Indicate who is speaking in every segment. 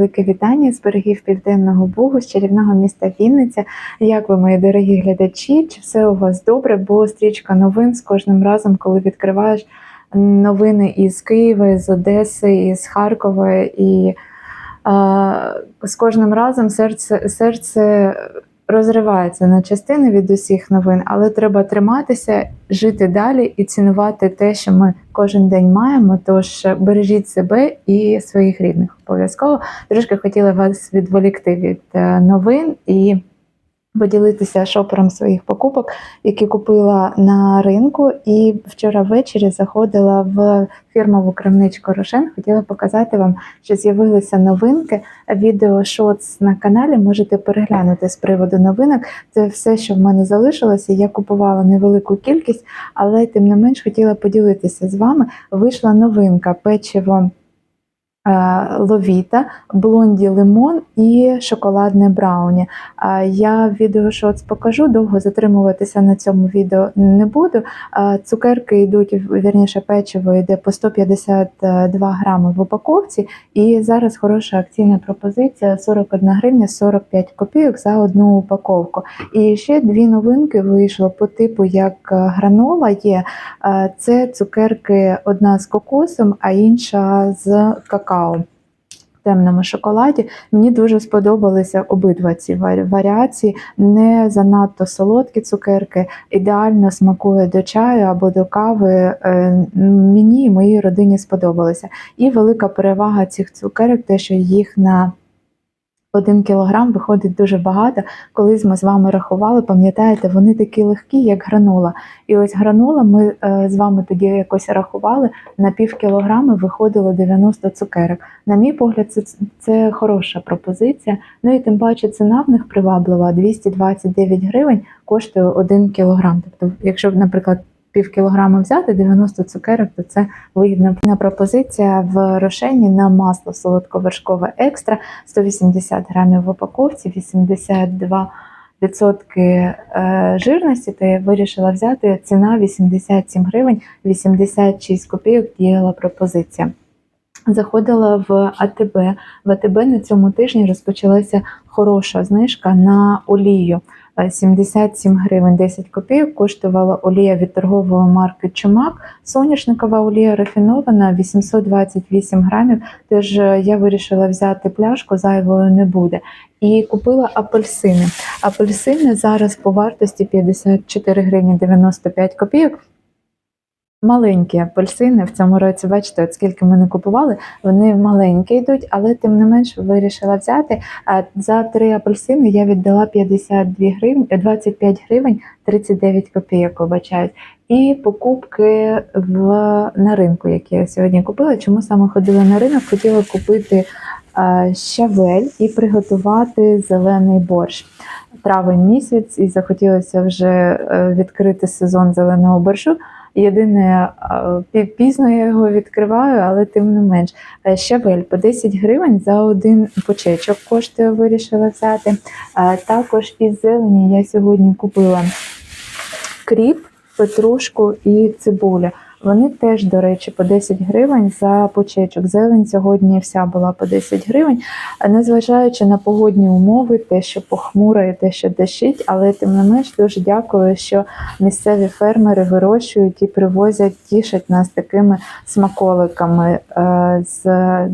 Speaker 1: велике вітання з берегів Південного Бугу, з чарівного міста Вінниця. Як ви, мої дорогі глядачі? Чи все у вас добре? Бо стрічка новин з кожним разом, коли відкриваєш новини із Києва, з Одеси, із Харкова, і е, з кожним разом серце, серце розривається на частини від усіх новин, але треба триматися, жити далі і цінувати те, що ми кожен день маємо. Тож бережіть себе і своїх рідних. Обов'язково трошки хотіла вас відволікти від е, новин і поділитися шопером своїх покупок, які купила на ринку. І вчора ввечері заходила в фірмову крамничку Рошен. Хотіла показати вам, що з'явилися новинки. Відео шоц на каналі можете переглянути з приводу новинок. Це все, що в мене залишилося. Я купувала невелику кількість, але тим не менш хотіла поділитися з вами. Вийшла новинка печиво. Е, Ловіта, блонді лимон і шоколадне брауні. Я в відеошоц покажу, довго затримуватися на цьому відео не буду. Цукерки йдуть, вірніше, печиво йде по 152 грами в упаковці. І зараз хороша акційна пропозиція 41 гривня 45 копійок за одну упаковку. І ще дві новинки вийшло по типу як е, гранола є. Е, Це цукерки одна з кокосом, а інша з какао. В Темному шоколаді мені дуже сподобалися обидва ці варі- варіації. Не занадто солодкі цукерки, ідеально смакує до чаю або до кави. Е, Мені і моїй родині сподобалося. І велика перевага цих цукерок, те, що їх на один кілограм виходить дуже багато. Колись ми з вами рахували, пам'ятаєте, вони такі легкі, як гранула. І ось гранула ми е, з вами тоді якось рахували, на пів кілограми виходило 90 цукерок. На мій погляд, це, це хороша пропозиція. Ну і тим паче ціна в них приваблива 229 гривень коштує 1 кілограм. Тобто, якщо, наприклад, пів кілограма взяти 90 цукерок, то це вигідна пропозиція в рошені на масло солодковершкове екстра 180 грамів в упаковці, 82 відсотки е, жирності, то я вирішила взяти ціна 87 гривень, 86 копійок діяла пропозиція. Заходила в АТБ. В АТБ на цьому тижні розпочалася хороша знижка на олію. Е, 77 гривень 10 копійок коштувала олія від торгової марки Чумак. Соняшникова олія рафінована 828 грамів. Тож е, я вирішила взяти пляшку, зайвою не буде. І купила апельсини. Апельсини зараз по вартості 54 гривні 95 копійок. Маленькі апельсини в цьому році, бачите, от скільки ми не купували, вони маленькі йдуть, але тим не менш вирішила взяти. За три апельсини я віддала 52 гривні, 25 гривень 39 копійок, вибачають. І покупки в, на ринку, які я сьогодні купила. Чому саме ходила на ринок? Хотіла купити щавель і приготувати зелений борщ. Травень місяць, і захотілося вже е, відкрити сезон зеленого борщу. Єдине, а, пізно я його відкриваю, але тим не менш. Е, Щавель по 10 гривень за один почечок коштує, вирішила взяти. Е, Також із зелені я сьогодні купила кріп, петрушку і цибуля. Вони теж, до речі, по 10 гривень за почечок. Зелень сьогодні вся була по 10 гривень. Незважаючи на погодні умови, те, що похмуро і те, що дощить, але тим не менш дуже дякую, що місцеві фермери вирощують і привозять, тішать нас такими смаколиками е, з,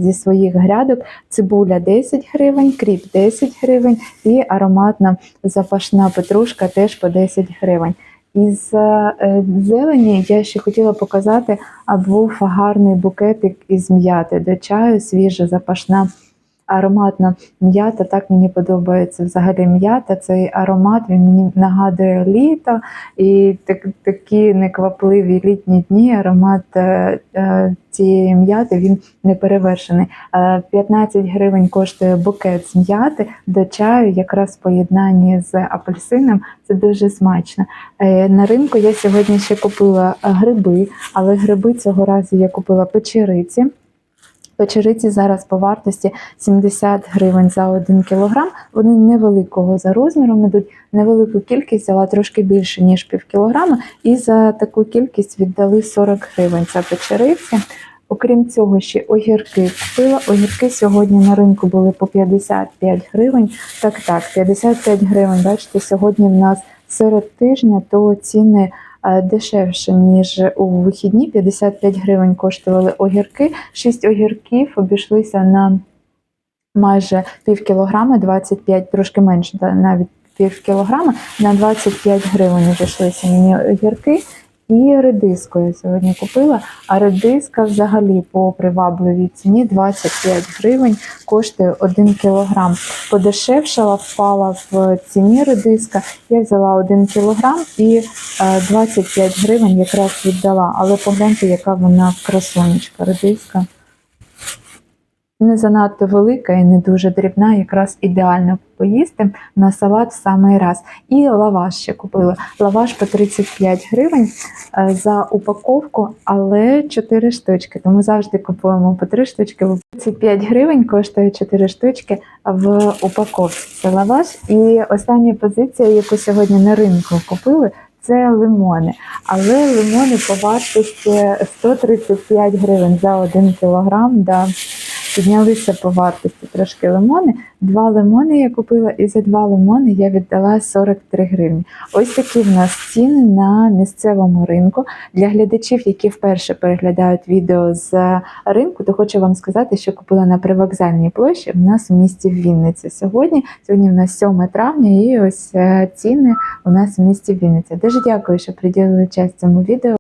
Speaker 1: зі своїх грядок. Цибуля 10 гривень, кріп 10 гривень і ароматна запашна петрушка теж по 10 гривень. Із е, зелені я ще хотіла показати, а був гарний букетик із м'яти до чаю, свіжа запашна ароматна м'ята. Так мені подобається взагалі м'ята. Цей аромат він мені нагадує літо і так, такі неквапливі літні дні. Аромат е, е, цієї м'яти він не перевершений. Е, 15 гривень коштує букет з м'яти до чаю, якраз в поєднанні з апельсином. Це дуже смачно. Е, На ринку я сьогодні ще купила е, гриби, але гриби цього разу я купила печериці. Печериці зараз по вартості 70 гривень за 1 кілограм. Вони невеликого за розміром ідуть. Невелику кількість взяла трошки більше, ніж пів кілограма, і за таку кількість віддали 40 гривень за печериці. Окрім цього, ще огірки купила. Огірки сьогодні на ринку були по 55 гривень. Так, так, 55 гривень. Бачите, сьогодні в нас серед тижня, то ціни дешевше, ніж у вихідні. 55 гривень коштували огірки. 6 огірків обійшлися на майже пів кілограма, 25, трошки менше, навіть пів кілограма, на 25 гривень обійшлися мені огірки. І редиску я сьогодні купила, а редиска взагалі по привабливій ціні 25 гривень коштує 1 кілограм. Подешевшала, впала в ціні редиска. Я взяла 1 кілограм і е, 25 гривень якраз віддала. Але погляньте, яка вона красонечка редиска. Не занадто велика і не дуже дрібна, якраз ідеально поїсти на салат в самий раз. І лаваш ще купила. Лаваш по 35 гривень е, за упаковку, але 4 штучки. Тому завжди купуємо по 3 штучки. 35 гривень коштує 4 штучки в упаковці. Це лаваш. І остання позиція, яку сьогодні на ринку купили. Це лимони, але лимони по вартості 135 гривень за 1 кілограм. Да піднялися по вартості трошки лимони. Два лимони я купила, і за два лимони я віддала 43 гривні. Ось такі в нас ціни на місцевому ринку. Для глядачів, які вперше переглядають відео з ринку, то хочу вам сказати, що купила на привокзальній площі в нас в місті Вінниця. Сьогодні сьогодні в нас 7 травня, і ось е, ціни у нас в місті Вінниця. Дуже дякую, що приділили час цьому відео.